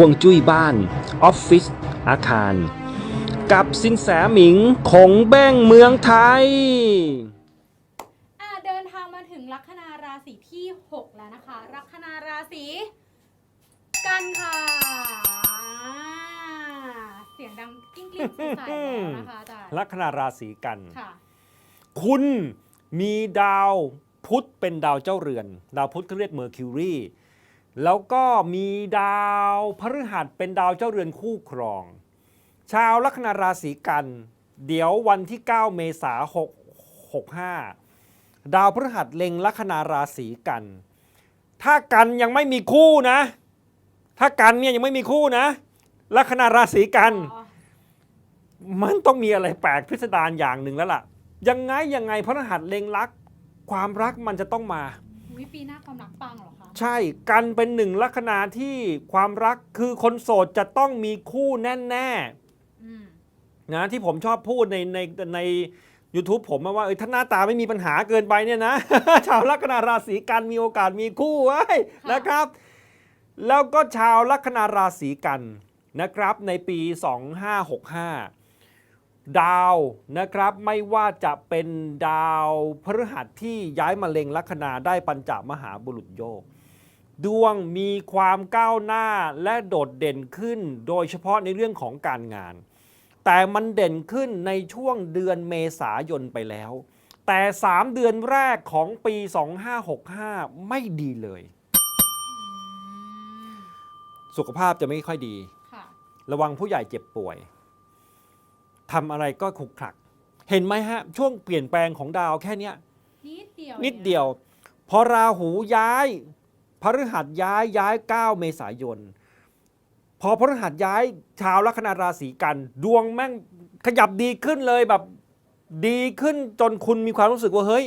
วงจุ้ยบ้าน ออฟฟิศอาคาร กับสินแสหมิงคงแบ้งเมืองไทย อ่าเดินทางมาถึงลัคนาราศีที่ 6 แล้วนะคะ ลัคนาราศีกันค่ะอ่าเสียงดังกิ้งกลิ้งใสๆแล้วนะคะอาจารย์ลัคนาราศีกัน ค่ะ คุณมีดาวพุธเป็นดาวเจ้าเรือน ดาวพุธเขาเรียกเมอร์คิวรี แล้วก็มีดาวพฤหัสเป็นดาวเจ้าเรือนคู่ครอง ชาวลัคนาราศีกัน เดี๋ยววันที่ 9 เมษายน65 ดาวพฤหัสเล็งลัคนาราศีกัน ถ้ากันยังไม่มีคู่นะ ถ้ากันเนี่ยยังไม่มีคู่นะ ลัคนาราศีกัน มันต้องมีอะไรแปลกพิสดารอย่างหนึ่งแล้วล่ะ ยังไงยังไงพระรหัสเล็งรัก ความรักมันจะต้องมาวิปีหน้าความรักปังเหรอคะ ใช่ กันเป็นหนึ่งลัคนาที่ความรักคือคนโสดจะต้องมีคู่แน่อืมๆนะที่ผมชอบพูดในในใน YouTube ผมอะว่าเออถ้าหน้าตาไม่มีปัญหาเกินไปเนี่ยนะ ชาวลัคนาราศีกันมีโอกาสมีคู่ไว้ยนะครับ แล้วก็ชาวลัคนาราศีกันนะครับในปี 2565 ดาวนะครับไม่ว่าจะเป็นดาวพฤหัสที่ย้ายมาเล็งลัคนาได้ปัญจมหาบุรุษโยก ดวงมีความก้าวหน้าและโดดเด่นขึ้น โดยเฉพาะในเรื่องของการงาน แต่มันเด่นขึ้นในช่วงเดือนเมษายนไปแล้ว แต่ 3 เดือนแรกของปี 2565 ไม่ดีเลยอืมสุขภาพจะไม่ค่อยดีค่ะระวังผู้ใหญ่เจ็บป่วยทำอะไรก็ขลุกขลัก เห็นไหมฮะ ช่วงเปลี่ยนแปลงของดาวแค่เนี้ยนิดเดียวนิดเดียว พอราหูย้าย พฤหัสย้ายย้าย 9 เมษายน พอพฤหัสย้ายชาวลัคนาราศีกัน ดวงแม่งขยับดีขึ้นเลยแบบดีขึ้นจนคุณมีความรู้สึกว่า เฮ้ย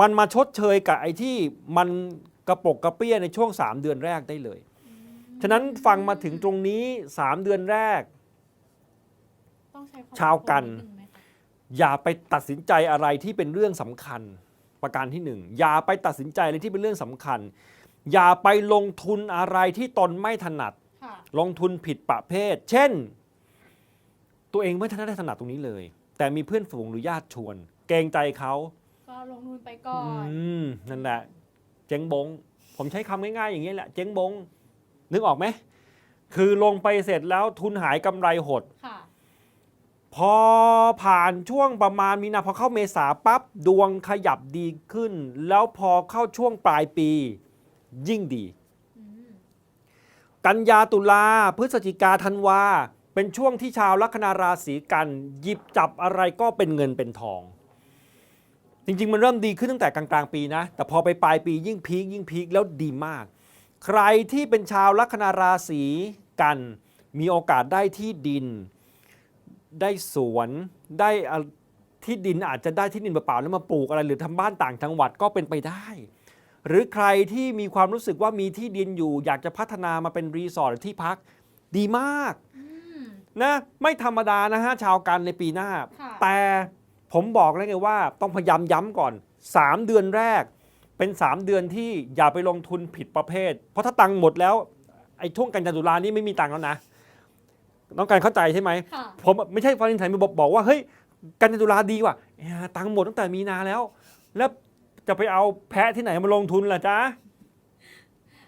มันมาชดเชยกับไอ้ที่มันกระปกกระเปี้ยในช่วง 3 เดือนแรกได้เลย ฉะนั้นฟังมาถึงตรงนี้ 3 เดือนแรก ต้องใช้ความชาวกันดงไหมคะอย่าไปตัดสินใจอะไรที่เป็นเรื่องสำคัญประการที่หนึ่งอย่าไปตัดสินใจอะไรที่เป็นเรื่องสำคัญ อย่าไปลงทุนอะไรที่ตนไม่ถนัด ค่ะลงทุนผิดประเภท เช่น ตัวเองไม่ทันได้ถนัดตรงนี้เลย แต่มีเพื่อนฝูงหรือญาติชวน เกรงใจเขาก็ลงทุนไปก่อนอืมนั่นแหละ เจ๊งบง ผมใช้คำง่ายๆอย่างนี้แหละ เจ๊งบง นึกออกไหม คือลงไปเสร็จแล้วทุนหายกำไรหด ค่ะ พอผ่านช่วงประมาณมีนาพอเข้าเมษาปั๊บดวงขยับดีขึ้น แล้วพอเข้าช่วงปลายปี ยิ่งดี กันยาตุลาพฤศจิกาธันวา เป็นช่วงที่ชาวลัคนาราศีกัน หยิบจับอะไรก็เป็นเงินเป็นทอง จริง ๆ มันเริ่มดีขึ้นตั้งแต่กลางๆปีนะ แต่พอไปปลายปียิ่งพีคยิ่งพีคแล้วดีมาก ใครที่เป็นชาวลัคนาราศีกัน มีโอกาสได้ที่ดิน ได้สวนได้ที่ดินอาจจะได้ที่ดินเปล่าๆแล้วมาปลูกอะไรหรือทำบ้านต่างจังหวัดก็เป็นไปได้ หรือใครที่มีความรู้สึกว่ามีที่ดินอยู่ อยากจะพัฒนามาเป็นรีสอร์ทหรือที่พักดีมากอืมนะไม่ธรรมดานะฮะชาวกันในปีหน้าค่ะแต่ผมบอกแล้วไงว่าต้องพยายามย้ำก่อน 3 เดือนแรก เป็น 3 เดือนที่อย่าไปลงทุนผิดประเภท เพราะถ้าตังค์หมดแล้วไอ้ช่วงกันยาตุลานี่ไม่มีตังค์แล้วนะต้องการเข้าใจใช่ไหมค่ะผมไม่ใช่ฟารินไทยมาบอกบอกว่าเฮ้ยกันยาตุลาดีกว่าเอ้ยตังค์หมดตั้งแต่มีนาแล้ว แล้ว จะไปเอาแพะที่ไหนมาลงทุนล่ะจ๊ะ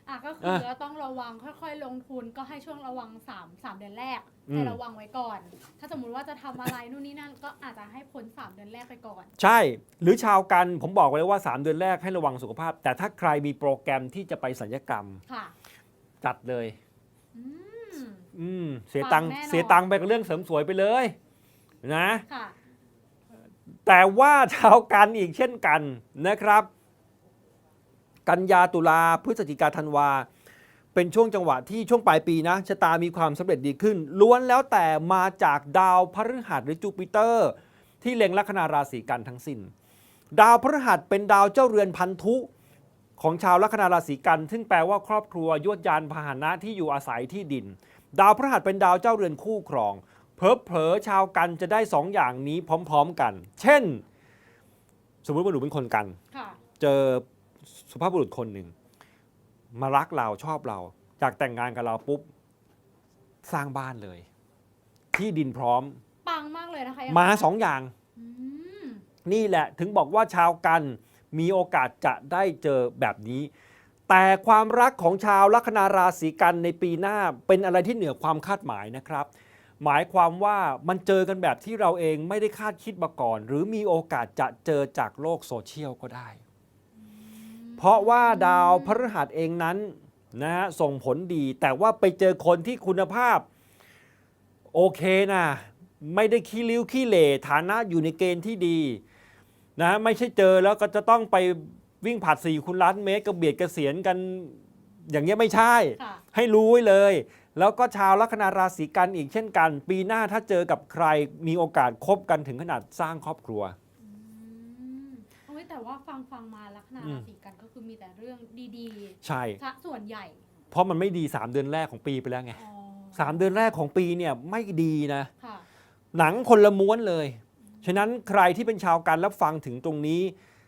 อะก็คือเราต้องระวังค่อย ๆ ลงทุนก็ให้ช่วงระวัง3 3เดือนแรกอืม ให้ระวังไว้ก่อน ถ้าสมมุติว่าจะทำอะไรนู่นนี่นั่นก็อาจจะให้พ้น3เดือนแรกไปก่อน ใช่ หรือชาวกันผมบอกไว้เลยว่า 3 เดือนแรกให้ระวังสุขภาพ แต่ถ้าใครมีโปรแกรมที่จะไปสัญญกรรมค่ะ จัดเลย อืม อืม เสียตังค์ฟังแน่นอน เสียตังค์ไปกับเรื่องเสริมสวยไปเลย นะ ค่ะ แต่ว่าชาวกันอีกเช่นกันนะครับ กันยาตุลาพฤศจิกาธันวา เป็นช่วงจังหวะที่ช่วงปลายปีนะชะตามีความสำเร็จดีขึ้น ล้วนแล้วแต่มาจากดาวพฤหัสหรือจูปิเตอร์ ที่เล็งลัคนาราศีกันทั้งสิ้น ดาวพฤหัสเป็นดาวเจ้าเรือนพันธุของชาวลัคนาราศีกัน ซึ่งแปลว่าครอบครัวยวดยานพาหนะที่อยู่อาศัยที่ดิน ดาวพฤหัสเป็นดาวเจ้าเรือนคู่ครอง เพอเพอๆชาวกันจะได้สองอย่างนี้พร้อม ๆกัน เช่น สมมติว่าหนูเป็นคนกัน ค่ะ เจอสุภาพบุรุษคนหนึ่ง มารักเราชอบเราอยากแต่งงานกับเราปุ๊บ สร้างบ้านเลย ที่ดินพร้อม ปังมากเลยนะคะมาสองอย่าง อืมนี่แหละถึงบอกว่าชาวกันมีโอกาสจะได้เจอแบบนี้ แต่ความรักของชาวลัคนาราศีกันในปีหน้าเป็นอะไรที่เหนือความคาดหมายนะครับ หมายความว่ามันเจอกันแบบที่เราเองไม่ได้คาดคิดมาก่อน หรือมีโอกาสจะเจอจากโลกโซเชียลก็ได้ เพราะว่าดาวพฤหัสเองนั้นนะฮะส่งผลดี แต่ว่าไปเจอคนที่คุณภาพ โอเคนะไม่ได้ขี้ริ้วขี้เหร่ฐานะอยู่ในเกณฑ์ที่ดีนะไม่ใช่เจอแล้วก็จะต้องไปวิ่งผลัดสี่คูณล้านเมตรกระเบียดกระเสียนกัน อย่างเงี้ยไม่ใช่ค่ะให้รู้ไว้เลย แล้วก็ชาวลัคนาราศีกันอีกเช่นกัน ปีหน้าถ้าเจอกับใครมีโอกาสคบกันถึงขนาดสร้างครอบครัว อืมโอ้ยแต่ว่าฟังฟังมาลัคนาอืมราศีกันก็คือมีแต่เรื่องดีใช่ ๆซะส่วนใหญ่เพราะมันไม่ดี 3 เดือนแรกของปีไปแล้วไงอ๋อสามเดือนแรกของปีเนี่ยไม่ดีนะ ค่ะหนังคนละม้วนเลย ฉะนั้นใครที่เป็นชาวการรับฟังถึงตรงนี้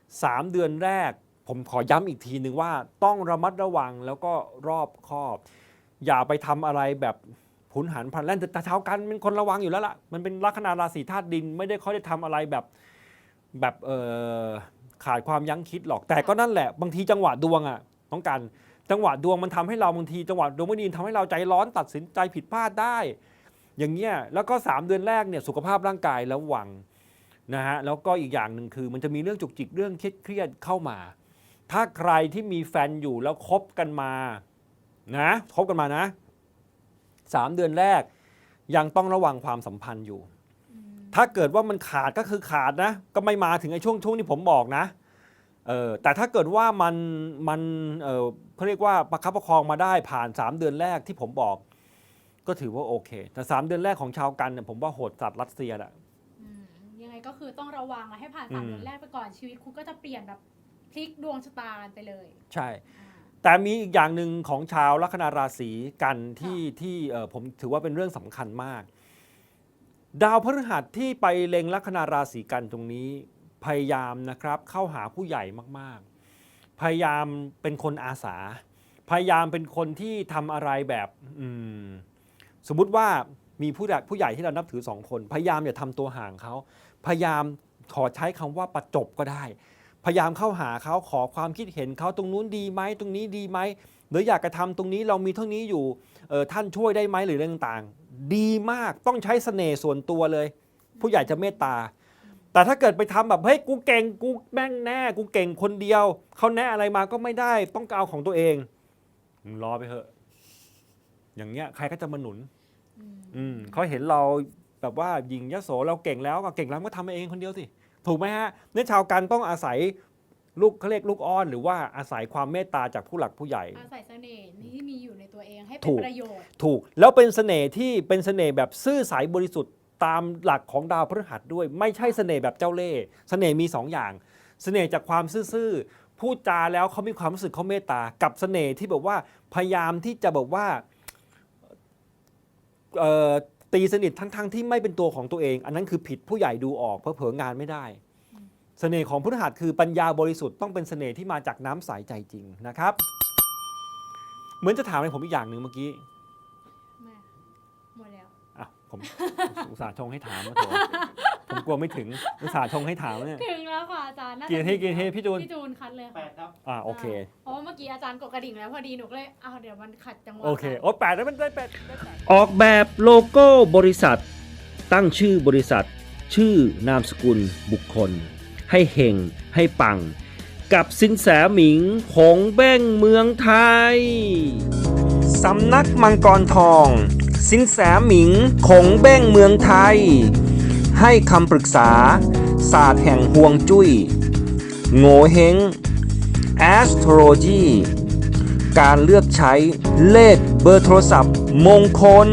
3 เดือนแรก ผมขอย้ำอีกทีหนึ่งว่าต้องระมัดระวังแล้วก็รอบคอบ อย่าไปทำอะไรแบบผุนหันพลันแล่นแต่ชาวกันเป็นคนระวังอยู่แล้วล่ะมันเป็นลัคนาราศีธาตุดินไม่ได้เขาได้ทำอะไรแบบแบบเออขาดความยั้งคิดหรอกแต่ก็นั่นแหละ บางทีจังหวะดวงอะต้องการจังหวะดวงมันทำให้เราบางทีจังหวะดวงไม่ดีทำให้เราใจร้อนตัดสินใจผิดพลาดได้ อย่างเงี้ยแล้วก็ 3 เดือนแรกเนี่ยสุขภาพร่างกายระวังนะฮะแล้วก็อีกอย่างหนึ่งคือมันจะมีเรื่องจุกจิกเรื่องเครียดเข้ามา ถ้าใครที่มีแฟนอยู่แล้วคบกันมา นะคบกันมานะ3เดือนแรก ยังต้องระวังความสัมพันธ์อยู่อืมถ้าเกิดว่ามันขาดก็คือขาดนะ ก็ไม่มาถึงไอ้ช่วงช่วงที่ผมบอกนะเออแต่ถ้าเกิดว่ามันมันเออเขาเรียกว่าประคับประคองมาได้ผ่าน 3 เดือนแรกที่ผมบอก ก็ถือว่าโอเค แต่ 3 เดือนแรกของชาวกันเนี่ยผมว่าโหดสัตว์รัสเซียแหละอืมยังไงก็คือต้องระวังและให้ผ่านอืสามมเดือนแรกไปก่อนชีวิตคุณก็จะเปลี่ยนแบบพลิกดวงชะตากันไปเลย ใช่อ่า แต่มีอีกอย่างหนึ่งของชาวลัคนาราศีกันที่ที่เอ่อผมถือว่าเป็นเรื่องสำคัญมาก ดาวพฤหัสที่ไปเล็งลัคนาราศีกันตรงนี้ พยายามนะครับเข้าหาผู้ใหญ่มากๆ พยายามเป็นคนอาสา พยายามเป็นคนที่ทำอะไรแบบอืมสมมุติว่ามีผู้ใหญ่ผู้ใหญ่ที่เรานับถือสองคน พยายามอย่าทำตัวห่างเขาพยายามขอใช้คำว่าประจบก็ได้ พยายามเข้าหาเขาขอความคิดเห็นเขาตรงนู้นดีไหมตรงนี้ดีไหมหรืออยากจะทำตรงนี้เรามีเท่านี้อยู่เออท่านช่วยได้ไหมหรือเรื่องต่างๆ ดีมากต้องใช้เสน่ห์ส่วนตัวเลย ผู้ใหญ่จะเมตตา แต่ถ้าเกิดไปทำแบบเฮ้ยกูเก่งกูแม่งแน่ กูเก่งคนเดียวเขาแน่อะไรมาก็ไม่ได้ต้องเอาของตัวเองมึงรอไปเถอะ อย่างเงี้ยใครก็จะมาหนุนอืมอืมเขาเห็นเราแบบว่ายิงยโสเราเก่งแล้วก็เก่งแล้วก็ทำเองคนเดียวสิ ถูกไหมฮะในชาวกันต้องอาศัยลูกเขาเรียกลูกอ้อน หรือว่าอาศัยความเมตตาจากผู้หลักผู้ใหญ่ อาศัยเสน่ห์ที่มีอยู่ในตัวเองให้เป็ถูนก ประโยชน์ถูกแล้วเป็นเสน่ห์ที่เป็นเสน่ห์แบบซื่อสายบริสุทธิ์ตามหลักของดาวพฤหัสด้วย ไม่ใช่เสน่ห์แบบเจ้าเล่ห์เสน่ห์มีสองอย่าง เสน่ห์จากความซื่อๆพูดจาแล้วเขามีความรู้สึกเขาเมตตากับเสน่ห์ที่แบบว่าพยายามที่จะแบบว่าเอ่อ ตีสนิททั้งๆที่ไม่เป็นตัวของตัวเอง อันนั้นคือผิดผู้ใหญ่ดูออกเพราะเผลองานไม่ได้เสน่ห์ของพฤหัสคือปัญญาบริสุทธิ์ต้องเป็นเสน่ห์ที่มาจากน้ำใสใจจริงนะครับ เหมือนจะถามอะไรผมอีกอย่างหนึ่งเมื่อกี้แม่หมดแล้วอะผมอุตส่าห์ชงให้ถามมาโถ ผมกลัวไม่ถึงอุตส่าห์ชงให้ถามเนี่ย ถึงแล้วค่ะอาจารย์าจะกี่นาทีกี่นาทีพี่จูน พี่จูนคัดเลยแปค่ะดครับอ่าโอเค เพราะว่าเมื่อกี้อาจารย์กดกระดิ่งแล้วพอดีหนูก็เลยอ้าวเดี๋ยวมันขัดจังหวะโอเคกันโอ้แปดแล้วมันได้แปดได้แปดออกแบบโลโก้บริษัท ตั้งชื่อบริษัท ชื่อนามสกุลบุคคล ให้เฮงให้ปัง กับสินแสหมิงของแบ้งเมืองไทย สำนักมังกรทอง สินแสหมิงคงเบ้งเมืองไทย ให้คำปรึกษา ศาสตร์แห่งห่วงจุ้ย โง่เฮง astrology การเลือกใช้เลขเบอร์โทรศัพท์มงคล